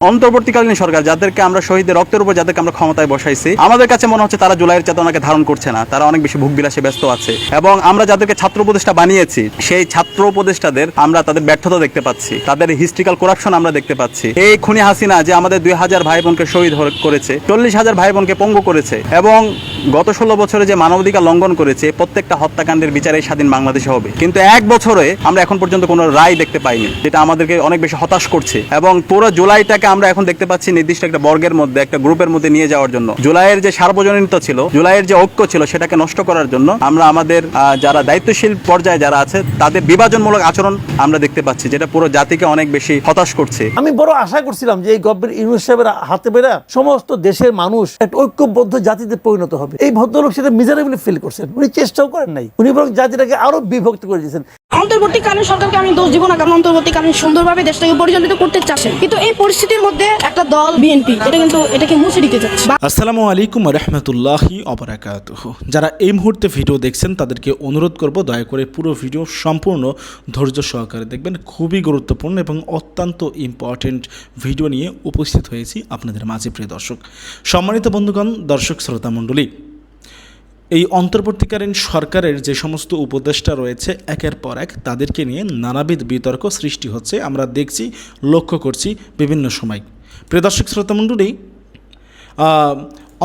অন্তর্বর্তীকালীন সরকার যাদেরকে আমরা শহীদের রক্তের উপর, যাদেরকে আমরা ক্ষমতায় বসাইছি, আমাদের কাছে মনে হচ্ছে তারা জুলাইয়ের চেতনাকে ধারণ করছে না। তারা অনেক বেশি ভোগ বিলাসে ব্যস্ত আছে। এবং আমরা যাদেরকে ছাত্র উপদেষ্টা বানিয়েছি, সেই ছাত্র উপদেষ্টাদের আমরা তাদের ব্যর্থতা দেখতে পাচ্ছি। তাদের হিস্ট্রিক্যাল করাপশন আমরা দেখতে পাচ্ছি। এই খুনি হাসিনা যে আমাদের দুই হাজার ভাই বোনকে শহীদ করেছে, চল্লিশ হাজার ভাই বোনকে পঙ্গু করেছে, এবং গত ষোলো বছরে যে মানবাধিকার লঙ্ঘন করেছে, প্রত্যেকটা হত্যাকাণ্ডের বিচারে স্বাধীন বাংলাদেশে হবে। কিন্তু এক বছরে আমরা এখন পর্যন্ত কোনো রায় দেখতে পাইনি, যেটা আমাদেরকে অনেক বেশি হতাশ করছে। এবং পুরো জুলাইটাকে আমরা এখন দেখতে পাচ্ছি নির্দিষ্ট একটা বর্গের মধ্যে, একটা গ্রুপের মধ্যে নিয়ে যাওয়ার জন্য। জুলাইয়ের যে সার্বজনীনতা ছিল, জুলাইয়ের যে ঐক্য ছিল, সেটাকে নষ্ট করার জন্য আমরা আমাদের যারা দায়িত্বশীল পর্যায়ে যারা আছে, তাদের বিভাজনমূলক আচরণ আমরা দেখতে পাচ্ছি, যেটা পুরো জাতিকে অনেক বেশি হতাশ করছে। আমি বড় আশা করছিলাম যে এই গভর্নমেন্ট ইউনুস সাহেবের হাতে বেড়া সমস্ত দেশের মানুষ একটা ঐক্যবদ্ধ জাতিতে পরিণত হবে। এই ভদ্রলোক সেটা মিজারেবলি ফিল করছেন। উনি চেষ্টাও করেন নাই। উনি বরং জাতিটাকে আরও বিভক্ত করে দিয়েছেন। অন্তর্বর্তীকালীন সরকারকে আমি দোষ দিব না, কারণ অন্তর্বর্তীকালীন সুন্দরভাবে দেশটাকে পরিচালিত করতে চাচ্ছে কিন্তু এই পরিস্থিতির মধ্যে একটা দল, বিএনপি, এটা কিন্তু, এটাকে মুছে দিতে চাচ্ছে। আসসালামু আলাইকুম রহমতুল্লাহি অবরাকাতুহ যারা এই মুহূর্তে ভিডিও দেখছেন, তাদেরকে অনুরোধ করব, দয়া করে পুরো ভিডিও সম্পূর্ণ ধৈর্য সহকারে দেখবেন। খুবই গুরুত্বপূর্ণ এবং অত্যন্ত ইম্পর্টেন্ট ভিডিও নিয়ে উপস্থিত হয়েছি আপনাদের মাঝে, প্রিয় দর্শক। সম্মানিত বন্ধুগণ, দর্শক, শ্রোতা মণ্ডলী এই অন্তর্বর্তীকালীন সরকারের যে সমস্ত উপদেষ্টা রয়েছে, একের পর এক তাদেরকে নিয়ে নানাবিধ বিতর্ক সৃষ্টি হচ্ছে। আমরা দেখছি, লক্ষ্য করছি বিভিন্ন সময়। প্রিয় দর্শক শ্রোতামণ্ডলী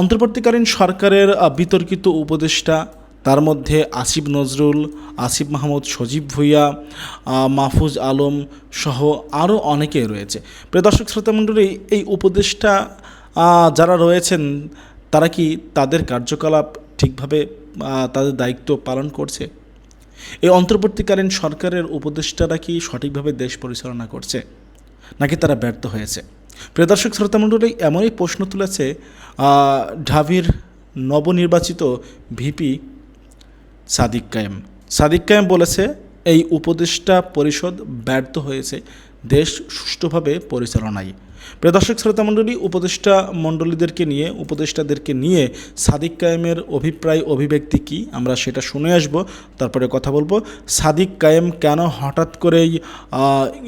অন্তর্বর্তীকালীন সরকারের বিতর্কিত উপদেষ্টা, তার মধ্যে আসিফ নজরুল, আসিফ মাহমুদ, সজীব ভুইয়া মাহফুজ আলম সহ আরও অনেকে রয়েছে। প্রিয় দর্শক শ্রোতামণ্ডলী এই উপদেষ্টা যারা রয়েছেন, তারা কি তাদের কার্যকলাপ ঠিকভাবে তাদের দায়িত্ব পালন করছে। এই অন্তর্বর্তীকালীন সরকারের উপদেষ্টারা কি সঠিকভাবে দেশ পরিচালনা করছে? নাকি তারা ব্যর্থ হয়েছে? প্রিয় দর্শক শ্রোতামণ্ডলী এমনই প্রশ্ন তুলেছে ঢাবির নবনির্বাচিত ভিপি সাদিক কায়েম। সাদিক কায়েম বলেছে, এই উপদেষ্টা পরিষদ ব্যর্থ হয়েছে। দেশ সুষ্ঠুভাবে পরিচালনায়। প্রিয় দর্শক শ্রোতামণ্ডলী উপদেষ্টা মণ্ডলীদেরকে নিয়ে, উপদেষ্টাদেরকে নিয়ে সাদিক কায়েমের অভিপ্রায়, অভিব্যক্তি কি? আমরা সেটা শুনে আসব। তারপরে কথা বলব। সাদিক কায়েম কেন হঠাৎ করেই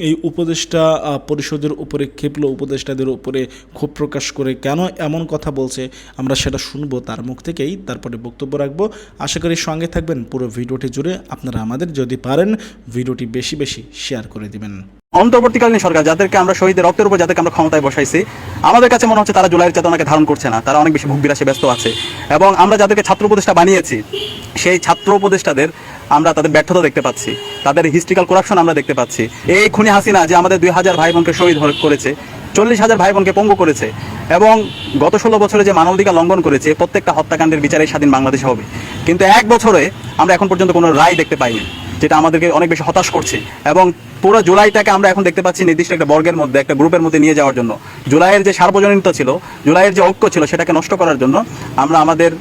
এই উপদেষ্টা পরিষদের উপরে ক্ষেপল উপদেষ্টাদের উপরে ক্ষোভ প্রকাশ করে কেন এমন কথা বলছে? আমরা সেটা শুনব তার মুখ থেকেই। তারপরে বক্তব্য রাখব। আশা করি সঙ্গে থাকবেন। পুরো ভিডিওটি জুড়ে আপনারা আমাদের যদি পারেন, ভিডিওটি বেশি বেশি শেয়ার করে দিবেন। অন্তর্বর্তীকালীন সরকার যাদেরকে আমরা শহীদের রক্তের উপর, যাদেরকে আমরা ক্ষমতায় বসাইছি, আমাদের কাছে মনে হচ্ছে তারা জুলাইয়ের চেতনাকে ধারণ করছে না। তারা অনেক বেশি ভোগ বিলাসে ব্যস্ত আছে। এবং আমরা যাদেরকে ছাত্র উপদেষ্টা বানিয়েছি, সেই ছাত্র উপদেষ্টাদের আমরা তাদের ব্যর্থতা দেখতে পাচ্ছি। তাদের হিস্ট্রিক্যাল করাপশন আমরা দেখতে পাচ্ছি। এই খুনি হাসিনা যে আমাদের দুই হাজার ভাই বোনকে শহীদ করেছে, চল্লিশ হাজার ভাই বোনকে পঙ্গু করেছে, এবং গত ষোলো বছরে যে মানবাধিকার লঙ্ঘন করেছে, প্রত্যেকটা হত্যাকাণ্ডের বিচারে স্বাধীন বাংলাদেশে হবে। কিন্তু এক বছরে আমরা এখন পর্যন্ত কোনো রায় দেখতে পাইনি। যেটা আমাদেরকে অনেক বেশি হতাশ করছে। এবং পুরো জুলাইটাকে আমরা এখন দেখতে পাচ্ছি নির্দিষ্ট একটা বর্গের মধ্যে, একটা গ্রুপের মধ্যে নিয়ে যাওয়ার জন্য। জুলাইয়ের যে সার্বজনীনতা ছিল, জুলাইয়ের যে ঐক্য ছিল, সেটাকে নষ্ট করার জন্য আমরা আমাদের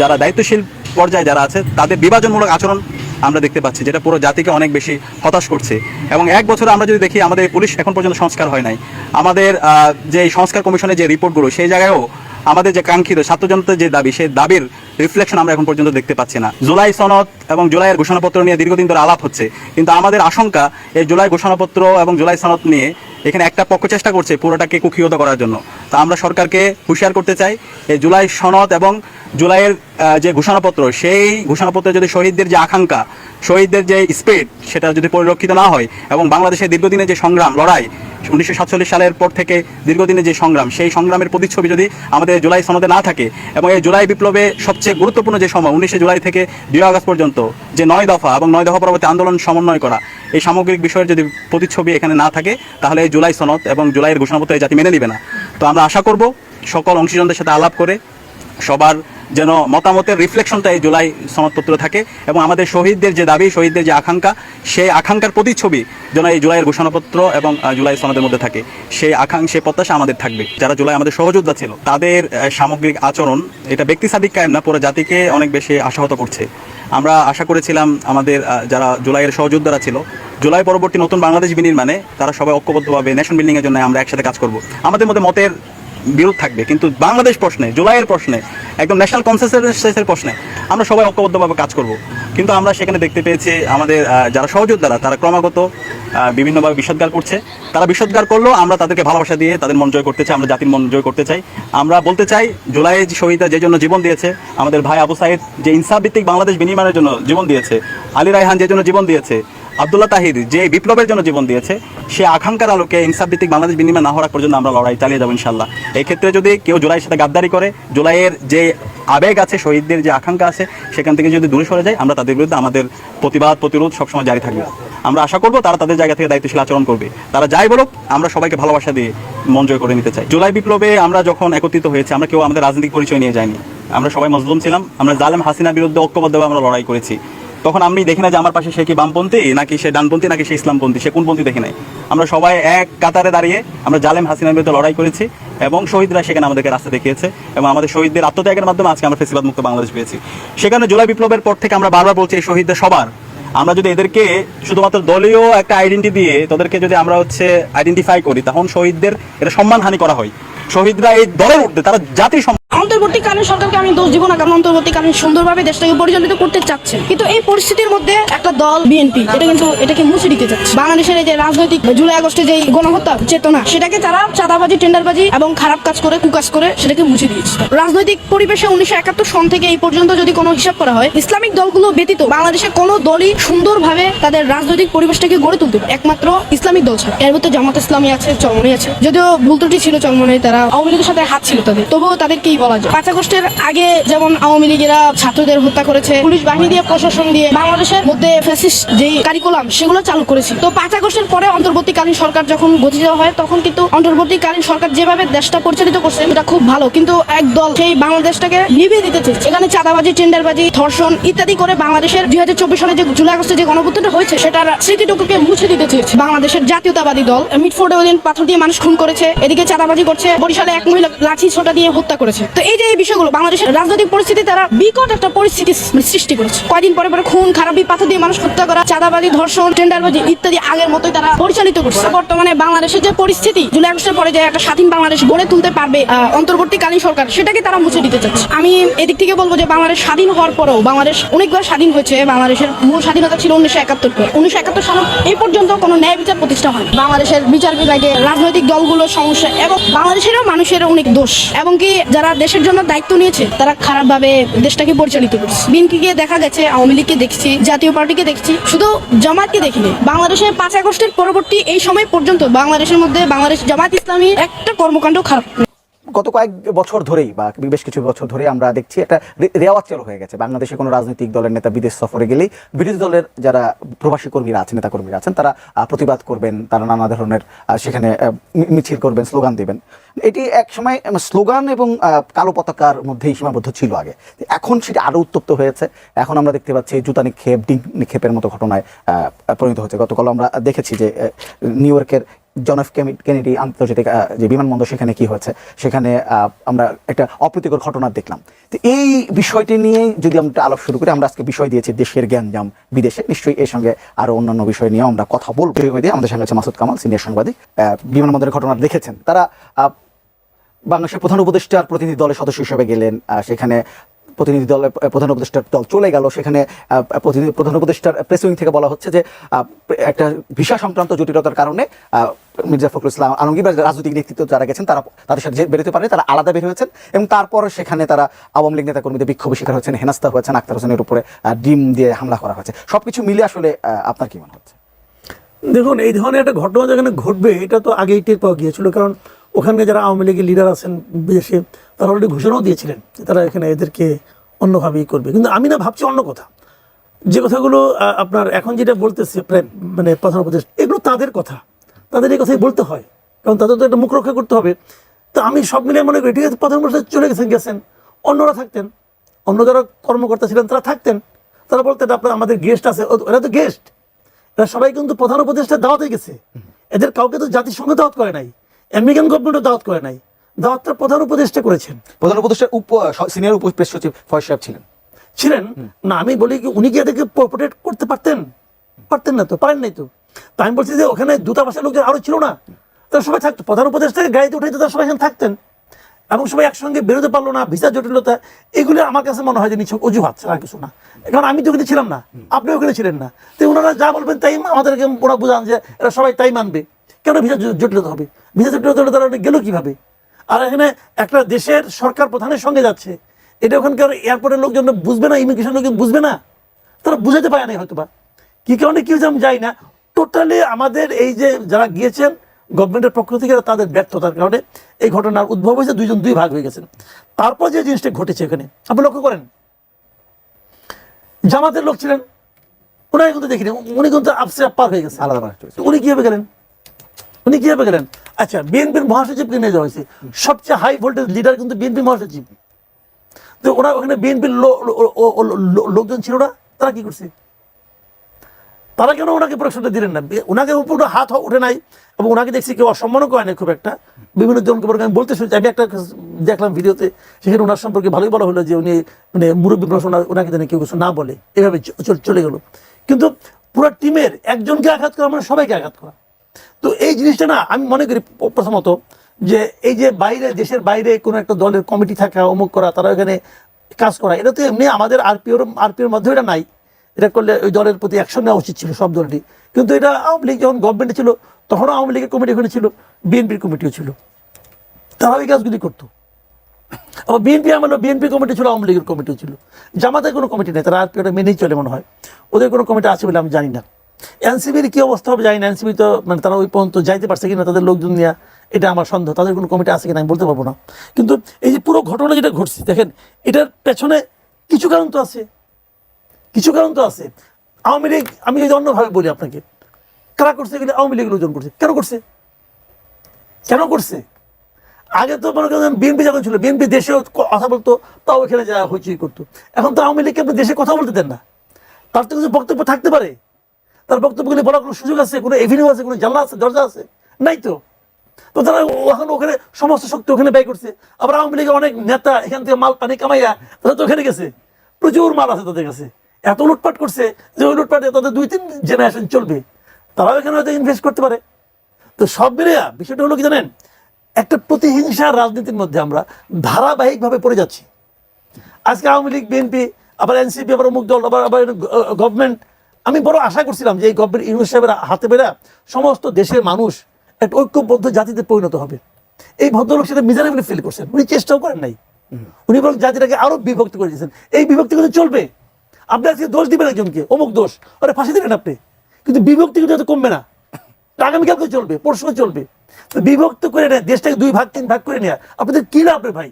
যারা দায়িত্বশীল পর্যায়ে যারা আছে, তাদের বিভাজনমূলক আচরণ আমরা দেখতে পাচ্ছি, যেটা পুরো জাতিকে অনেক বেশি হতাশ করছে। এবং এক বছরে আমরা যদি দেখি, আমাদের পুলিশ এখন পর্যন্ত সংস্কার হয় নাই। আমাদের যে সংস্কার কমিশনের যে রিপোর্টগুলো, সেই জায়গায়ও আমাদের যে কাঙ্ক্ষিত ছাত্র জনতার যে দাবি, সেই দাবির রিফ্লেকশন আমরা এখন পর্যন্ত দেখতে পাচ্ছি না। জুলাই সনদ এবং জুলাইয়ের ঘোষণাপত্র নিয়ে দীর্ঘদিন ধরে আলাপ হচ্ছে। কিন্তু আমাদের আশঙ্কা এই জুলাই ঘোষণাপত্র এবং জুলাই সনদ নিয়ে এখানে একটা পক্ষ চেষ্টা করছে পুরোটাকে কুক্ষিগত করার জন্য। তা আমরা সরকারকে হুঁশিয়ার করতে চাই, এই জুলাই সনদ এবং জুলাইয়ের যে ঘোষণাপত্র, সেই ঘোষণাপত্রে যদি শহীদদের যে আকাঙ্ক্ষা, শহীদদের যে স্পিড, সেটা যদি পরিলক্ষিত না হয় এবং বাংলাদেশের দীর্ঘদিনের যে সংগ্রাম, লড়াই, উনিশশো সাতচল্লিশ সালের পর থেকে দীর্ঘদিনের যে সংগ্রাম, সেই সংগ্রামের প্রতিচ্ছবি যদি আমাদের জুলাই সনদে না থাকে এবং এই জুলাই বিপ্লবে সবচেয়ে গুরুত্বপূর্ণ যে সময়, উনিশে জুলাই থেকে দুই আগস্ট পর্যন্ত যে নয় দফা এবং নয় দফা পরবর্তী আন্দোলন সমন্বয় করা, এই সামগ্রিক বিষয়ের যদি প্রতিচ্ছবি এখানে না থাকে, তাহলে এই জুলাই সনদ এবং জুলাইয়ের ঘোষণাপত্র এই জাতি মেনে নিবে না। তো আমরা আশা করব সকল অংশীজনদের সাথে আলাপ করে সবার যেন মতামতের রিফ্লেকশনটা এই জুলাই সনদপত্র থাকে এবং আমাদের শহীদদের যে দাবি, শহীদদের যে আকাঙ্ক্ষা, সেই আকাঙ্ক্ষার প্রতিচ্ছবি যেন এই জুলাইয়ের ঘোষণাপত্র এবং জুলাই সনদের মধ্যে থাকে। সেই আকাঙ্ক্ষা প্রত্যাশা আমাদের থাকবে। যারা জুলাই আমাদের সহযোদ্ধা ছিল, তাদের সামগ্রিক আচরণ, এটা ব্যক্তি সাদিক কায়েম না, পুরো জাতিকে অনেক বেশি আশাহত করছে। আমরা আশা করেছিলাম আমাদের যারা জুলাইয়ের সহযোদ্ধারা ছিল, জুলাই পরবর্তী নতুন বাংলাদেশ বিনির্মাণে তারা সবাই ঐক্যবদ্ধভাবে নেশন বিল্ডিংয়ের জন্য আমরা একসাথে কাজ করব। আমাদের মধ্যে মতের বিরোধ থাকবে। কিন্তু বাংলাদেশ প্রশ্নে, জুলাইয়ের প্রশ্নে, একদম ন্যাশনাল কনসেন্সাসের প্রশ্নে, আমরা সবাই ঐক্যবদ্ধভাবে কাজ করব। কিন্তু আমরা সেখানে দেখতে পেয়েছি আমাদের যারা সহযোদ্ধারা, তারা ক্রমাগত বিভিন্নভাবে বিষদগার করছে। তারা বিষদগার করলেও আমরা তাদেরকে ভালোবাসা দিয়ে তাদের মন জয় করতে চাই, আমরা জাতির মন জয় করতে চাই। আমরা বলতে চাই জুলাইয়ের যে শহীদরা যে জন্য জীবন দিয়েছে, আমাদের ভাই আবু সাইদ যে ইনসাফ ভিত্তিক বাংলাদেশ বিনিময়ের জন্য জীবন দিয়েছে, আলী রায়হান যে জন্য জীবন দিয়েছে আব্দুল্লাহ তাহিদ যে বিপ্লবের জন্য জীবন দিয়েছে, সে আকাঙ্ক্ষার আলোকে ইনসাফ ভিত্তিক বাংলাদেশ বিনিময় না হওয়ার পর্যন্ত আমরা লড়াই চালিয়ে যাব ইনশাল্লাহ এই ক্ষেত্রে যদি কেউ জুলাইয়ের সাথে গাদ্দারি করে, জুলাইয়ের যে আবেগ আছে, শহীদদের যে আকাঙ্ক্ষা আছে, সেখান থেকে যদি দূরে সরে যায়, আমরা তাদের বিরুদ্ধে আমাদের প্রতিবাদ, প্রতিরোধ সবসময় জারি থাকবে। আমরা আশা করব তারা তাদের জায়গা থেকে দায়িত্বশীল আচরণ করবে। তারা যাই বলুক, আমরা সবাইকে ভালোবাসা দিয়ে মন জয় করে নিতে চাই। জুলাই বিপ্লবে আমরা যখন একত্রিত হয়েছি, আমরা কেউ আমাদের রাজনৈতিক পরিচয় নিয়ে যাইনি আমরা সবাই মজলুম ছিলাম, আমরা জালেম হাসিনার বিরুদ্ধে ঐক্যবদ্ধভাবে আমরা লড়াই করেছি। তখন আমি দেখি না যে আমার পাশে সে কি বামপন্থী, নাকি সে ডানপন্থী, নাকি সে ইসলামপন্থী, সে কোনপন্থী দেখি নাই। আমরা সবাই এক কাতারে দাঁড়িয়ে আমরা জালেম হাসিনার বিরুদ্ধে লড়াই করেছি এবং শহীদরা সেখানে আমাদেরকে রাস্তা দেখিয়েছে এবং আমাদের শহীদদের আত্মত্যাগের মাধ্যমে আজকে আমরা ফেসিবাদ মুক্ত বাংলাদেশ পেয়েছি। সেখানে জুলাই বিপ্লবের পর থেকে আমরা বারবার বলছি এই শহীদদের সবার। আমরা যদি এদেরকে শুধুমাত্র দলীয় একটা আইডেন্টি দিয়ে তাদেরকে যদি আমরা হচ্ছে আইডেন্টিফাই করি, তখন শহীদদের এটা সম্মানহানি করা হয়। শহীদরা এই দলের ঊর্ধ্বে, তারা জাতির অন্তর্বর্তীকালীন সরকারকে আমি দোষ দিব না, কারণ অন্তর্বর্তীকালীন সুন্দরভাবে দেশটাকে পরিচালিত করতে চাচ্ছে। কিন্তু এই পরিস্থিতির মধ্যে একটা দল, বিএনপি, এটা কিন্তু এটাকে মুছে দিতে চাচ্ছে। বাংলাদেশের এই যে রাজনৈতিক জুলাই আগস্টে যে গণহত্যা চেতনা, সেটাকে তারা চাঁদাবাজি, টেন্ডারবাজি এবং খারাপ কাজ করে, কুকাজ করে সেটাকে মুছে দিয়েছে। রাজনৈতিক পরিবেশে উনিশশো একাত্তর সন থেকে এই পর্যন্ত যদি কোনো হিসাব করা হয়, ইসলামিক দলগুলো ব্যতীত বাংলাদেশে কোনো দলই সুন্দরভাবে তাদের রাজনৈতিক পরিবেশটাকে গড়ে তুলতে পারে। একমাত্র ইসলামিক দল ছাড়া। এর মধ্যে জামাত ইসলামী আছে চরমনি আছে। যদিও ভুল ত্রুটি ছিল চরমনি তারা আওয়ামী লীগের সাথে হাত ছিল তাদের। তবুও তাদেরকেই বলা যায়। পাঁচ আগস্টের আগে যেমন আওয়ামী লীগেরা ছাত্রদের হত্যা করেছে, পুলিশ বাহিনী দিয়ে প্রশাসন দিয়ে বাংলাদেশের মধ্যে ফ্যাসিস্ট যে কারিকুলাম সেগুলো চালু করেছে তো পাঁচ আগস্টের পরে অন্তর্বর্তীকালীন সরকার যখন গঠিত হয়, তখন কিন্তু অন্তর্বর্তীকালীন সরকার যেভাবে দেশটা পরিচালিত করছে, এটা খুব ভালো। কিন্তু এক দল সেই বাংলাদেশটাকে নিভিয়ে দিতে চেয়েছে। এখানে চাঁদাবাজি, টেন্ডারবাজি, ধর্ষণ ইত্যাদি করে বাংলাদেশের দুই হাজার চব্বিশ সালে যে জুলাই আগস্টে যে গণভুত্থানটা হয়েছে, সেটার স্মৃতিটুকুকে মুছে দিতে চেয়েছে বাংলাদেশের জাতীয়তাবাদী দল। মিটফোর্ডে ওই দিন পাথর দিয়ে মানুষ খুন করেছে, এদিকে চাঁদাবাজি করছে, বরিশালে এক মহিলা লাঠি ছোটা দিয়ে হত্যা করেছে। তো এই যে এই বিষয়গুলো, বাংলাদেশের রাজনৈতিক পরিস্থিতি, তারা বিকট একটা পরিস্থিতি মানে সৃষ্টি করেছে। কয়দিন পরে পরে খুন, খারাপি, পাথর দিয়ে মানুষ হত্যা করা, চাঁদাবাজি, ধর্ষণ, টেন্ডারবাজি ইত্যাদি আগের মতোই তারা পরিচালিত করছে। বর্তমানে বাংলাদেশের যে পরিস্থিতি, জুলাই আগস্টের পরে যে একটা স্বাধীন বাংলাদেশ গড়ে তুলতে পারবে অন্তর্বর্তীকালীন সরকার, সেটাকে তারা মুছে দিতে চাচ্ছে। আমি এদিক থেকে বলব যে বাংলাদেশ স্বাধীন হওয়ার পরেও, বাংলাদেশ অনেকবার স্বাধীন হয়েছে, বাংলাদেশের মূল স্বাধীনতা ছিল উনিশশো একাত্তর উনিশশো একাত্তর সাল এই পর্যন্ত কোনো ন্যায় বিচার প্রতিষ্ঠা হয় বাংলাদেশের বিচার বিভাগে রাজনৈতিক দলগুলোর সমস্যা এবং বাংলাদেশেরও মানুষের অনেক দোষ। এবং কি যারা দেশের জন্য দায়িত্ব নিয়েছে। তারা খারাপভাবে দেশটাকে পরিচালিত করছে। বিএনপিকে দেখা গেছে, আওয়ামী লীগকে দেখছি, জাতীয় পার্টিকে দেখছি, শুধু জামাতকে দেখিনি। বাংলাদেশে পাঁচ আগস্টের পরবর্তী এই সময় পর্যন্ত বাংলাদেশের মধ্যে বাংলাদেশ জামাত ইসলামী একটা কর্মকাণ্ড খারাপ। গত কয়েক বছর ধরেই বা বেশ কিছু বছর ধরে আমরা দেখছি একটা রেওয়াজ চালু হয়ে গেছে। বাংলাদেশে কোনো রাজনৈতিক দলের নেতা বিদেশ সফরে গেলেই বিরোধী দলের যারা প্রবাসী কর্মীরা আছেন নেতা কর্মীরা আছেন, তারা প্রতিবাদ করবেন, তারা নানা ধরনের সেখানে মিছিল করবেন, স্লোগান দিবেন। এটি এক সময় স্লোগান এবং কালো পতাকার মধ্যেই সীমাবদ্ধ ছিল আগে। এখন সেটা আরও উত্তপ্ত হয়েছে। এখন আমরা দেখতে পাচ্ছি জুতা নিক্ষেপ, ডিং নিক্ষেপের মতো ঘটনায় পরিণত হয়েছে। গতকাল আমরা দেখেছি যে নিউ ইয়র্কের জন এফ কেনেডি আন্তর্জাতিক যে বিমানবন্দর সেখানে কি হয়েছে, সেখানে আমরা একটা অপ্রীতিকর ঘটনা দেখলাম। তো এই বিষয়টি নিয়ে যদি আমরা আলাপ শুরু করি, আমরা আজকে বিষয় দিয়েছি দেশের জ্ঞানজাম বিদেশে। নিশ্চয়ই এর সঙ্গে আরও অন্যান্য বিষয় নিয়েও আমরা কথা বলব। দিয়ে আমাদের সঙ্গে আছে মাসুদ কামাল, সিনিয়র সাংবাদিক। বিমানবন্দরের ঘটনা দেখেছেন। তারা বাংলাদেশের প্রধান উপদেষ্টার প্রতিনিধি দলের সদস্য হিসেবে গেলেন। সেখানে প্রতিনিধি দলের প্রধান উপদেষ্টার দল চলে গেল। সেখানে প্রতিনিধি, প্রধান উপদেষ্টার প্রেস উইং থেকে বলা হচ্ছে যে একটা ভিসা সংক্রান্ত জটিলতার কারণে মির্জা ফখরুল ইসলাম আলমগীর বা রাজনৈতিক নেতৃত্ব যারা গেছেন, তারা তাদের সাথে বেরোতে পারে, তারা আলাদা বের হয়েছেন এবং তারপর সেখানে তারা আওয়ামী লীগ নেতা কর্মীদের বিক্ষোভের শিকার হয়েছেন হেনাস্তা হয়েছেন, আক্তার হোসেনের উপরে ডিম দিয়ে হামলা করা হয়েছে। সবকিছু মিলে আসলে আপনার কি মনে হচ্ছে? দেখুন, এই ধরনের একটা ঘটনা যেখানে ঘটবে, এটা তো আগেই টের পাওয়া গিয়েছিল। কারণ ওখানকে যারা আওয়ামী লীগের লিডার আছেন বিদেশে তারা অলরেডি ঘোষণাও দিয়েছিলেন যে তারা এখানে এদেরকে অন্যভাবেই করবে। কিন্তু আমি না ভাবছি অন্য কথা। যে কথাগুলো আপনার এখন যেটা বলতেছে প্রায় মানে প্রধান উপদেশ এগুলো তাদের কথা। তাদের এই কথাই বলতে হয়। কারণ তাদের তো একটা মুখ রক্ষা করতে হবে। তো আমি সব মিলিয়ে মনে করি, ঠিক আছে, প্রধান উপদেশ চলে গেছেন গেছেন। অন্যরা থাকতেন। অন্য যারা কর্মকর্তা ছিলেন, তারা থাকতেন। তারা বলতেন, আপনার আমাদের গেস্ট আছে। এরা তো গেস্ট এরা সবাই কিন্তু প্রধান উপদেষ্টা দাওয়াতে গেছে। এদের কাউকে তো জাতিসংঘ দাওয়াত করে নাই। আমেরিকান গভর্নমেন্টও দাওয়াত করে নাই। দাওয়াতটা প্রধান উপদেষ্টা করেছেন। প্রধান উপদেষ্টা উপ সিনিয়র উপ প্রেস সচিব ফয়েজ সাহেব ছিলেন। ছিলেন? না আমি বলি কি উনি কি এদেরকে প্রোটেক্ট করতে পারতেন? পারতেন না তো পারেন নাই তো। তা আমি বলছি যে ওখানে দূতাবাসের লোকজন আরও ছিল না। তারা সবাই থাকতো প্রধান উপদেষ্টাকে গাড়িতে উঠে তারা সবাই এখানে থাকতেন। এবং সবাই একসঙ্গে বেরোতে পারল না ভিসা জটিলতা এগুলো আমার কাছে মনে হয় যে নিছক অজুহাত ছাড়া কিছু না। কারণ আমি তো ওখানে ছিলাম না আপনি ওখানে ছিলেন না। তো ওনারা যা বলবেন তাই আমাদেরকে ওরা বোঝান যে এরা সবাই তাই মানবে। কেন ভিসা জটিলতা হবে? ভিসা জটিলতা তারা গেল কীভাবে? আর এখানে একটা দেশের সরকার প্রধানের সঙ্গে যাচ্ছে। এটা ওখানকার এয়ারপোর্টের লোকজন বুঝবে না ইমিগ্রেশন লোকজন বুঝবে না। তারা বুঝাতে পারে না হয়তো বা কি কারণে কি হয়েছে আমি যাই না। টোটালি আমাদের এই যে যারা গিয়েছেন গভর্নমেন্টের পক্ষ থেকে তাদের ব্যর্থতার কারণে এই ঘটনার উদ্ভব হয়েছে দুইজন দুই ভাগ হয়ে গেছেন। তারপর যে জিনিসটা ঘটেছে এখানে আপনি লক্ষ্য করেন? জামাতের লোক ছিলেন ওনাকে কিন্তু দেখিনি উনি কিন্তু আপসে পার হয়ে গেছে আলাদা উনি কীভাবে গেলেন? উনি কীভাবে গেলেন? আচ্ছা বিএনপির মহাসচিবকে নিয়ে যাওয়া হয়েছে? সবচেয়ে হাই ভোল্টেজ লিডার কিন্তু বিএনপি মহাসচিব। তো ওরা ওখানে বিএনপির লোকজন ছিল না, তারা কি করছে? তারা কেন ওনাকে প্রশ্নটা দিলেন না? ওনাকে উপরে হাত উঠে নাই, এবং ওনাকে দেখছি কেউ অসম্মানও করে না খুব একটা। বিভিন্ন জনকে আমি বলতে শুনছি, আমি একটা দেখলাম ভিডিওতে, সেখানে ওনার সম্পর্কে ভালোই বলা হলো যে উনি মানে মুরব্বী প্রশ্ন ওনাকে যেন কেউ কিছু না বলে। এভাবে চলে গেল। কিন্তু পুরো টিমের একজনকে আঘাত করা মানে সবাইকে আঘাত করা। তো এই জিনিসটা না, আমি মনে করি প্রথমত যে এই যে বাইরে, দেশের বাইরে কোনো একটা দলের কমিটি থাকা, অমুক করা, তারা এখানে কাজ করা, এটা তো এমনি আমাদের আরপিওর আরপিওর মধ্যে এটা নাই। এটা করলে ওই দলের প্রতি অ্যাকশন নেওয়া উচিত ছিল সব দলটি। কিন্তু এটা আওয়ামী লীগ যখন গভর্নমেন্টে ছিল, তখনও আওয়ামী লীগের কমিটি ওখানে ছিল বিএনপির কমিটিও ছিল। তারাও এই কাজগুলি করতো। আবার বিএনপি আমলো বিএনপি কমিটি ছিল, আওয়ামী লীগের কমিটিও ছিল। জামাতের কোনো কমিটি নেই, তারা আর ওটা মেনেই চলে মনে হয়। ওদের কোনো কমিটি আছে বলে আমি জানি না। এনসিবির কি অবস্থা হবে জানি না, এনসিবি তো মানে তারা ওই পর্যন্ত যাইতে পারছে কিনা, তাদের লোকজন নিয়ে, এটা আমার সন্দেহ, তাদের কোনো কমিটি আছে কিনা আমি বলতে পারব না। কিন্তু এই যে পুরো ঘটনা যেটা ঘটছে, দেখেন, এটার পেছনে কিছু কারণ তো আছে। কিছু কারণ তো আছে। আওয়ামী লীগ, আমি যদি অন্যভাবে বলি আপনাকে, কারা করছে এগুলো? আওয়ামী লীগ লোকজন করছে। কেন করছে? কেন করছে? আগে তো মনে করেন বিএনপি যখন ছিল বিএনপি দেশেও কথা বলতো, তাও এখানে যা হইচই করতো। এখন তো আওয়ামী লীগকে আপনি দেশে কথা বলতে দেন না। তার তো কিছু বক্তব্য থাকতে পারে। তার বক্তব্যগুলি বলার কোনো সুযোগ আছে? কোনো এভিনিউ আছে? কোনো জানলা আছে? দরজা আছে? নাই তো। তো তারা এখন ওখানে সমস্ত শক্তি ওখানে ব্যয় করছে, আবার আওয়ামী লীগের অনেক নেতা এখান থেকে মাল, পানি কামাইয়া তারা তো ওখানে গেছে। প্রচুর মাল আছে তাদের কাছে। এত লুটপাট করছে যে ওই লুটপাটে তাদের দুই, তিন জেনারেশন চলবে। তারাও এখানে হয়তো ইনভেস্ট করতে পারে। তো সব মিলে বিষয়টা হলো কি জানেন? একটা প্রতিহিংসার রাজনীতির মধ্যে আমরা ধারাবাহিকভাবে পড়ে যাচ্ছি। আজকে আওয়ামী লীগ বিএনপি আবার এনসিপি আবার অমুক দল, আবার আবার গভর্নমেন্ট আমি বড় আশা করছিলাম যে এই গভর্নমেন্ট ইউনুস সাহেবের হাতে বেরা সমস্ত দেশের মানুষ একটা ঐক্যবদ্ধ জাতিতে পরিণত হবে। এই ভদ্রলোক সেটা মিজানেবলি ফিল করছেন। উনি চেষ্টাও করেন নাই। উনি বরং জাতিটাকে আরও বিভক্ত করে দিয়েছেন। এই বিভক্তি কিন্তু চলবে। আপনি আজকে দোষ দিবেন একজনকে অমুক দোষ। ওরা ফাঁসি দিবেন আপনি। কিন্তু বিভক্তি কিন্তু এত কমবে না। আগামীকালকে চলবে পরশু চলবে। বিভক্ত করে নেয় দেশটাকে দুই ভাগ তিন ভাগ করে নেয় আপনাদের কি লাভ রে ভাই?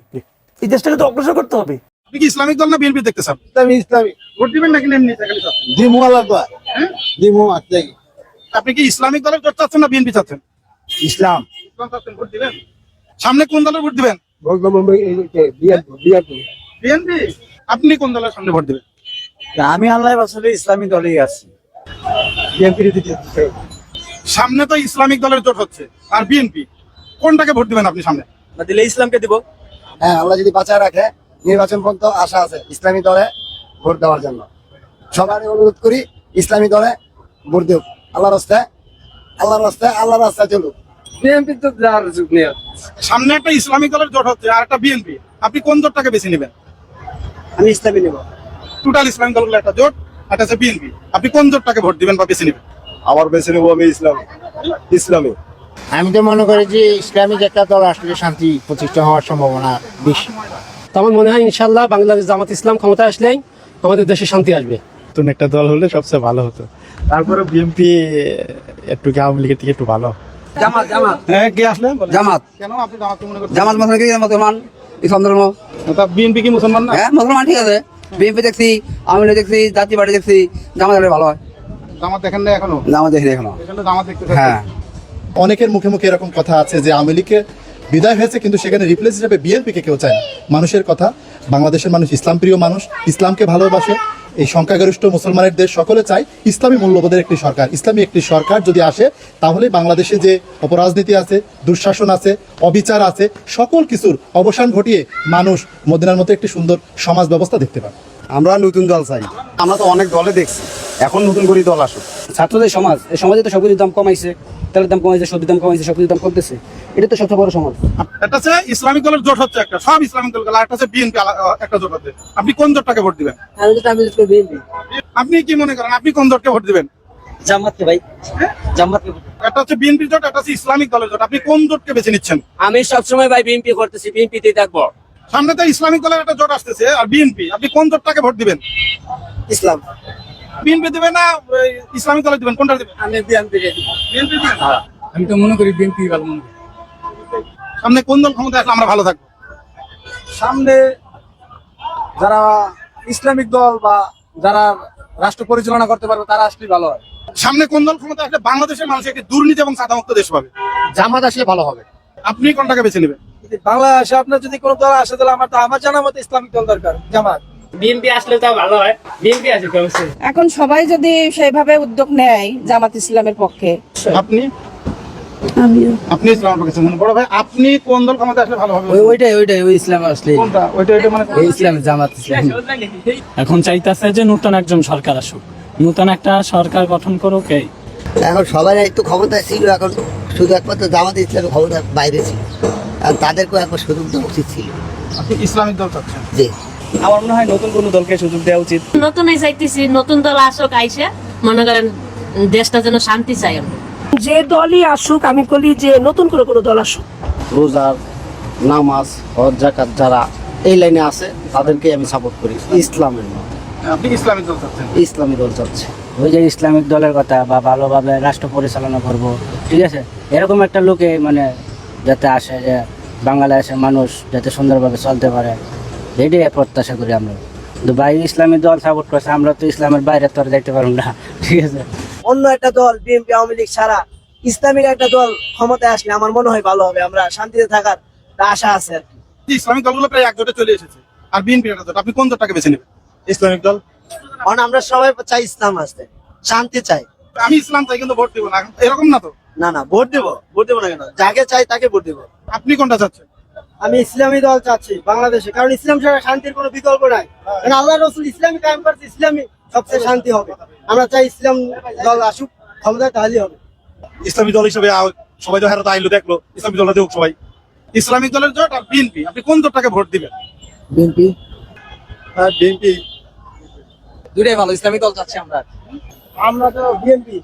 এই দেশটাকে তো অগ্রসর করতে হবে। আপনি কি ইসলামিক দল না বিএনপি দেখতে চান? ইসলামী ইসলামী। ভোট দিবেন নাকি এমনি দিমু আলাদা দিমু আছে আপনি কি ইসলামিক দলের ভোট চাচ্ছেন না বিএনপি চাচ্ছেন? ইসলাম। ভোট দিবেন? সামনে কোন দলের ভোট দিবেন? বিএনপি বিএনপি আপনি কোন দলের সামনে ভোট দিবেন? আমি আল্লাহ আসলে ইসলামী দলেই আছি। বিএনপি সামনে তো ইসলামিক দলের জোট হচ্ছে আর বিএনপি কোনটাকে ভোট দিবেন আপনি সামনে? দিলে ইসলামকে দিব। হ্যাঁ আল্লাহ যদি বাঁচায় রাখে নির্বাচন পর্যন্ত আশা আছে ইসলামী দলে ভোট দেওয়ার জন্য। সবারই অনুরোধ করি ইসলামী দলে ভোট দেব আল্লাহর রাস্তায় আল্লাহর রাস্তায় আল্লাহর রাস্তায় চলুক। বিএনপি তো যার যুগ নিয়ে সামনে একটা ইসলামিক দলের জোট হচ্ছে আর একটা বিএনপি আপনি কোন জোটটাকে বেছে নেবেন? আমি ইসলামী নেব। টোটাল ইসলামিক দলগুলো একটা জোট একটা হচ্ছে বিএনপি আপনি কোন জোটটাকে ভোট দিবেন বা বেছে নেবেন? আমার বেছে নেব আমি ইসলাম। ইসলামী। আমি তো মনে করি যে ইসলামিক একটা দল আসলে শান্তি প্রতিষ্ঠা হওয়ার সম্ভাবনা বেশি। তো আমার মনে হয় ইনশাল্লাহ বাংলাদেশ জামাত ইসলাম ক্ষমতা আসলেই আমাদের দেশে শান্তি আসবে। নতুন একটা দল হলে সবচেয়ে ভালো হতো। তারপরে বিএনপি একটু কি আওয়ামী লীগের থেকে একটু ভালো? জামাত জামাত। হ্যাঁ কে আসলে? জামাত। কেন আপনি জামাতকে মনে জামাত মুসলমান ইসলাম ধর্ম। বিএনপি কি মুসলমান না? হ্যাঁ মুসলমান ঠিক আছে। বিএনপি দেখছি আওয়ামী লীগ দেখছি জাতীয় পার্টি দেখছি জামাত হলে ভালো হয়। জামাত দেখেন না এখনও? জামাত দেখি এখনও। এখানে জামাত দেখতে হ্যাঁ। অনেকের মুখে মুখে এরকম কথা আছে যে আওয়ামী লীগের বিদায় হয়েছে, কিন্তু সেখানে রিপ্লেস হিসেবে বিএনপি কে কেউ চায় না। মানুষের কথা, বাংলাদেশের মানুষ ইসলাম প্রিয় মানুষ, ইসলামকে ভালোবাসে। এই সংখ্যাগরিষ্ঠ মুসলমানের দেশ সকলে চায় ইসলামী মূল্যবোধের একটি সরকার। ইসলামী একটি সরকার যদি আসে, তাহলে বাংলাদেশে যে অপরাজনীতি আছে, দুঃশাসন আছে, অবিচার আছে, সকল কিছুর অবসান ঘটিয়ে মানুষ মদিনার মতো একটি সুন্দর সমাজ ব্যবস্থা দেখতে পাবে। আমরা নতুন দল চাই। আমরা তো অনেক দলে দেখছি। এখন নতুন করে দল আসুক। ছাত্রদের সমাজ এই সমাজে তো সবকিছুর দাম কমাইছে তেলের দাম কমাইছে সবজির দাম কমাইছে সবকিছুর দাম কমতেছে। এটা তো সবচেয়ে বড় সমাজ। একটা হচ্ছে ইসলামিক দলের জোট হচ্ছে একটা সব ইসলামিক দল আর একটা হচ্ছে বিএনপি একটা জোট হচ্ছে আপনি কোন জোটটাকে ভোট দিবেন? আমি তো বিএনপি। আপনি কি মনে করেন আপনি কোন জোটকে ভোট দিবেন? জামাতকে ভাই। জামাতকে একটা হচ্ছে বিএনপি জোট একটা হচ্ছে ইসলামিক দলের জোট। আপনি কোন জোটকে বেছে নিচ্ছেন? আমি সবসময় ভাই বিএনপি করতেছি বিএনপিতেই থাকব। সামনে তো ইসলামিক দলের একটা জোট আসতেছে আর বিএনপি আপনি কোন জোটটাকে ভোট দিবেন? ইসলাম। বিএনপি দিবেন না ইসলামিক দলে দিবেন? কোনটা দিবেন? আমি বিএনপি বিএনপি আমি তো মনে করি বিএনপি ভালো মনে করি। সামনে কোন দল ক্ষমতা আসলে আমরা ভালো থাকব? সামনে যারা ইসলামিক দল বা যারা রাষ্ট্র পরিচালনা করতে পারবে তারা আসলে ভালো হয়। সামনে কোন দল ক্ষমতা আসলে বাংলাদেশের মানুষ একটি দুর্নীতি এবং সাদামুক্ত দেশ পাবে? জামাত আসলে ভালো হবে। আপনি কোনটাকে বেছে নেবেন? বাংলাদেশে আপনার যদি কোনো দল আসে তাহলে আমার তো আমার জানা মতো ইসলামিক দল দরকার জামাত। বিএনপি আসলে তো ভালো হয়। বিএনপি আসে কমছে এখন সবাই যদি সেইভাবে উদ্যোগ নেয় জামাত ইসলামের পক্ষে। আপনি? আপনি ইসলামের পক্ষে মনে বড় ভাই আপনি কোন দল ক্ষমতা আসলে ভালো হবে? ওইটাই ওইটাই ওই ইসলাম আসলে কোনটা? ওইটা ওইটা মানে ইসলাম জামাত ইসলাম। এখন চাইতেছে যে নতুন একজন সরকার আসুক। নতুন একটা সরকার গঠন করুক এই। এখন সবাই একটু ক্ষমতা ছিল এখন শুধু একমাত্র জামাত ইসলামের ক্ষমতা বাইরে ছিল। আর তাদেরকেও একবার সুযোগ দেওয়া উচিত ছিল। আপনি ইসলামিক দল চাচ্ছেন? যে আমার মনে হয় নতুন কোন দলকে সুযোগ দেওয়া উচিত। নতুনই চাইতেছি নতুন দল আসুক আইসে মনে করেন দেশটা যেন শান্তি চাই যে দলই আসুক আমি বলি যে নতুন করে কোনো দল আসুক। রোজার নামাজ হজ জাকাত যারা এই লাইনে আছে তাদেরকে আমি সাপোর্ট করি। ইসলামের আপনি ইসলামিক দল চাচ্ছেন? ইসলামী দল চাচ্ছে। ওই যে ইসলামিক দলের কথা বা ভালোভাবে রাষ্ট্র পরিচালনা করব ঠিক আছে? এরকম একটা লোকে মানে যাতে আসে যে বাংলাদেশের মানুষ যাতে সুন্দরভাবে চলতে পারে এটাই প্রত্যাশা করি আমরা। কিন্তু ভাই ইসলামী দল সাপোর্ট করছে আমরা তো ইসলামের বাইরে তো আর যাইতে পারব না ঠিক আছে? অন্য একটা দল বিএনপি আওয়ামী লীগ ছাড়া ইসলামিক একটা দল ক্ষমতায় আসলে আমার মনে হয় ভালো হবে আমরা শান্তিতে থাকার আশা আছে আর কি। ইসলামিক দলগুলো প্রায় একজোটে চলে এসেছে। আর বিএনপি একটা জোট আপনি কোন জোটটাকে বেছে নেবেন? ইসলামিক দল? কারণ আমরা সবাই চাই ইসলাম আসতে শান্তি চাই। আমি ইসলাম চাই কিন্তু ভোট দেবো না। এরকম না তো? না না ভোট দেব ভোট দেবো না কেন? যাকে চাই তাকে ভোট দেবো। আপনি কোনটা চাচ্ছেন? আমি ইসলামী দল চাচ্ছি বাংলাদেশে। কারণ ইসলাম ছাড়া শান্তির কোনো বিকল্প নাই। কারণ আল্লাহ রসুল ইসলামী কায়েম করছে ইসলামী সবচেয়ে শান্তি হবে। আমরা চাই ইসলাম দল আসুক ক্ষমতা তাহলেই হবে। ইসলামী দল হিসেবে সবাই তো হেরো আইলো দেখল। ইসলামী দলটা দেখ সবাই। ইসলামিক দলের জোট আর বিএনপি আপনি কোন জোটটাকে ভোট দিবেন? বিএনপি? হ্যাঁ বিএনপি। দুটাই ভালো ইসলামিক দল চাচ্ছি আমরা। আমরা তো বিএনপি।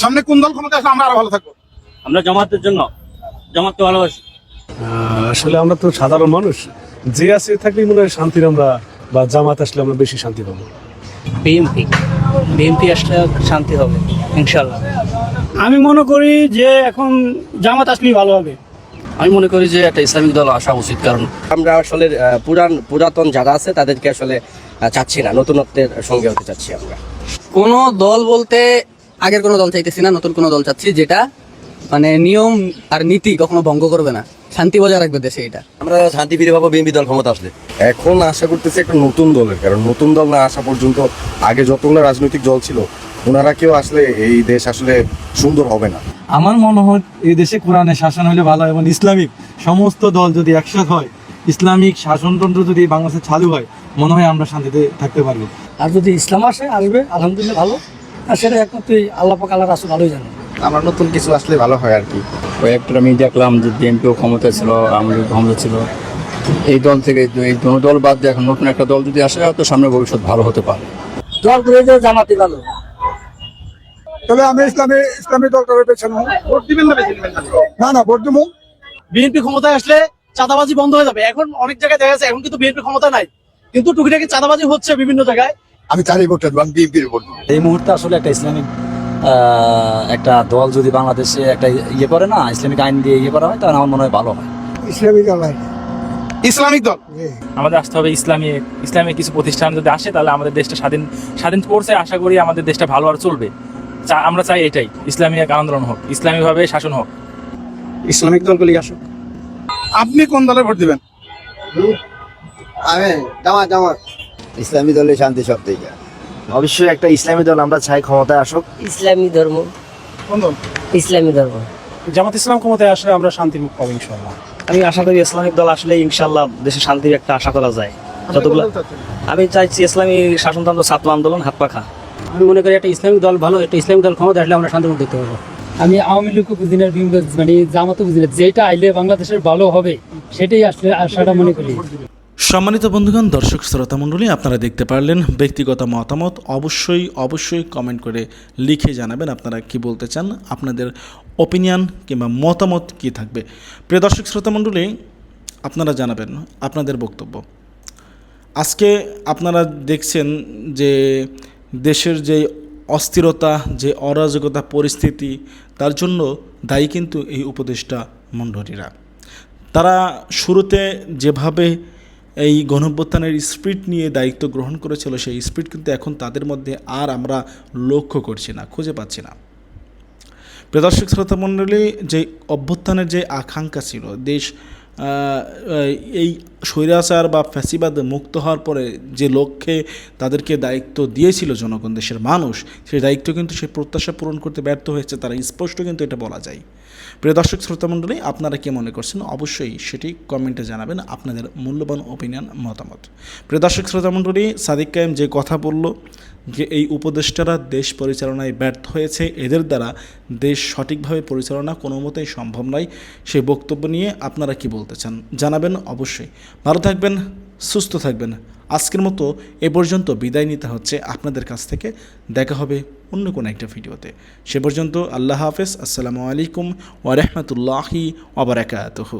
সামনে কোন দল ক্ষমতা আছে আমরা আরও ভালো থাকব। আমরা জামাতের জন্য জামাত তো ভালোবাসি। আসলে আমরা তো সাধারণ মানুষ। যে আছে থাকলেই মনে হয় শান্তির আমরা বা জামাত আসলে আমরা বেশি শান্তি পাবো। বিএনপি। বিএনপি আসলে শান্তি হবে ইনশাল্লাহ আমি মনে করি যে এখন জামাত আসলেই ভালো হবে। আমি মনে করি যে একটা ইসলামিক দল আসা উচিত কারণ আমরা আসলে পুরান পুরাতন যারা আছে তাদেরকে আসলে চাচ্ছি না নতুনত্বের সঙ্গে হতে চাচ্ছি আমরা। কোনো দল বলতে আগের কোনো দল চাইতেছি না নতুন কোনো দল চাচ্ছি যেটা মানে নিয়ম আর নীতি কখনো ভঙ্গ করবে না। শান্তি বজায় রাখবে দেশে এটা। আমরা শান্তি ফিরে পাবো বিএনপি দল ক্ষমতা আসলে। এখন আশা করতেছি একটা নতুন দলের কারণ নতুন দল না আসা পর্যন্ত আগে যতগুলো রাজনৈতিক দল ছিল ওনারা কেউ আসলে এই দেশ আসলে সুন্দর হবে না। আমার মনে হয় এই দেশে কোরআনের শাসন হলে ভালো এবং ইসলামিক সমস্ত দল যদি একসাথ হয় ইসলামিক শাসনতন্ত্র যদি বাংলাদেশে চালু হয় মনে হয় আমরা শান্তিতে থাকতে পারব। আর যদি ইসলাম আসে আসবে আলহামদুলিল্লাহ ভালো। আর সেটা একমাত্র আল্লাহ পাক আল্লাহ রাসুল ভালোই জানে আমরা নতুন কিছু আসলে ভালো হয় আর কি। ওই একটা আমি দেখলাম যে বিএনপিও ক্ষমতা ছিল আমাদের ক্ষমতা ছিল। এই দল থেকে এই দুটো দল বাদ দিয়ে এখন নতুন একটা দল যদি আসে হয়তো সামনে ভবিষ্যৎ ভালো হতে পারে। দল যে জামাতি ভালো তাহলে আমি ইসলামী ইসলামী দলটাকে বেছে নেব ভোট দিবেন না না? না ভোট দেবো। বিএনপি ক্ষমতায় আসলে চাঁদাবাজি বন্ধ হয়ে যাবে। এখন অনেক জায়গায় দেখা যাচ্ছে এখন কিন্তু বিএনপি ক্ষমতা নাই। কিন্তু টুকিটাকি চাঁদাবাজি হচ্ছে বিভিন্ন জায়গায়। আমি চারি ভোটটা দেবো আমি বিএনপির ভোট দেবো। এই মুহূর্তে আসলে একটা ইসলামিক একটা দল যদি বাংলাদেশে একটা ইয়ে করে না ইসলামিক আইন দিয়ে ইয়ে করা হয় তাহলে আমার মনে হয় ভালো হয়। ইসলামী দল ইসলামিক দল? আমাদের আসতে হবে ইসলামী ইসলামিক কিছু প্রতিষ্ঠান যদি আসে তাহলে আমাদের দেশটা স্বাধীন স্বাধীন করছে আশা করি আমাদের দেশটা ভালো আর চলবে। চা- আমরা চাই এটাই ইসলামী এক আন্দোলন হোক ইসলামীভাবে শাসন হোক। ইসলামিক দলগুলি আসুক। আপনি কোন দলে ভোট দিবেন? আমি জামাত জামাত। ইসলামী দলে শান্তি সব থেকে অবশ্যই একটা ইসলামী দল আমরা চাই ক্ষমতায় আসুক। ইসলামী ধর্ম। ইসলামী ধর্ম। জামাত ইসলাম ক্ষমতায় আসলে আমরা শান্তি মুখ পাবো ইনশাল্লাহ আমি আশা করি ইসলামিক দল আসলে ইনশাল্লাহ দেশে শান্তির একটা আশা করা যায়। যতগুলো আমি চাইছি ইসলামী শাসনতন্ত্র ছাত্র আন্দোলন হাত পাখা। আমি মনে করি একটা ইসলামিক দল ভালো একটা ইসলামিক দল ক্ষমতা আসলে আমরা শান্তিমূল দেখতে পারব আমি আওয়ামী লীগকে বুঝি না মানে জামাতও বুঝি না যেটা আইলে বাংলাদেশের ভালো হবে সেটাই আসলে আশাটা মনে করি। সম্মানিত বন্ধুগণ, দর্শক শ্রোতা মণ্ডলী, আপনারা দেখতে পারলেন ব্যক্তিগত মতামত। অবশ্যই অবশ্যই কমেন্ট করে লিখে জানাবেন আপনারা কি বলতে চান, আপনাদের ওপিনিয়ন কিংবা মতামত কি থাকবে। প্রিয় দর্শক শ্রোতা মণ্ডলী, আপনারা জানাবেন আপনাদের বক্তব্য। আজকে আপনারা দেখছেন যে দেশের যে অস্থিরতা, যে অরাজকতা পরিস্থিতি, তার জন্য দায়ী কিন্তু এই উপদেষ্টা মণ্ডলীরা। তারা শুরুতে যেভাবে এই গণভ্যুত্থানের স্পিড নিয়ে দায়িত্ব গ্রহণ করেছিল সেই স্পিড কিন্তু এখন তাদের মধ্যে আর আমরা লক্ষ্য করছি না, খুঁজে পাচ্ছি না। প্রদর্শক শ্রোতামণ্ডলী শ্রোতা মণ্ডলী, যে অভ্যুত্থানের যে আকাঙ্ক্ষা ছিল, দেশ এই স্বৈরাচার বা ফ্যাসিবাদ মুক্ত হওয়ার পরে যে লক্ষ্যে তাদেরকে দায়িত্ব দিয়েছিল জনগণ, দেশের মানুষ, সেই দায়িত্ব কিন্তু সেই প্রত্যাশা পূরণ করতে ব্যর্থ হয়েছে, তারা স্পষ্ট কিন্তু এটা বলা যায়। প্রিয় দর্শক, শ্রোতা মণ্ডলী, আপনারা কি মনে করছেন? অবশ্যই সেটি কমেন্টে জানাবেন আপনাদের মূল্যবান ওপিনিয়ন মতামত। প্রিয় দর্শক, শ্রোতা মণ্ডলী, সাদিক কায়েম যে কথা বলল যে এই উপদেষ্টারা দেশ পরিচালনায় ব্যর্থ হয়েছে, এদের দ্বারা দেশ সঠিকভাবে পরিচালনা কোনো মতেই সম্ভব নয়। সেই বক্তব্য নিয়ে আপনারা কি বলতে চান? জানাবেন অবশ্যই। ভালো থাকবেন, সুস্থ থাকবেন। আজকের মতো এ পর্যন্ত বিদায় নিতে হচ্ছে আপনাদের কাছ থেকে। দেখা হবে অন্য কোনো একটা ভিডিওতে। সে পর্যন্ত আল্লাহ হাফেজ। আসসালামু আলাইকুম ওরহমতুল্লাহি ওবরাকাতহ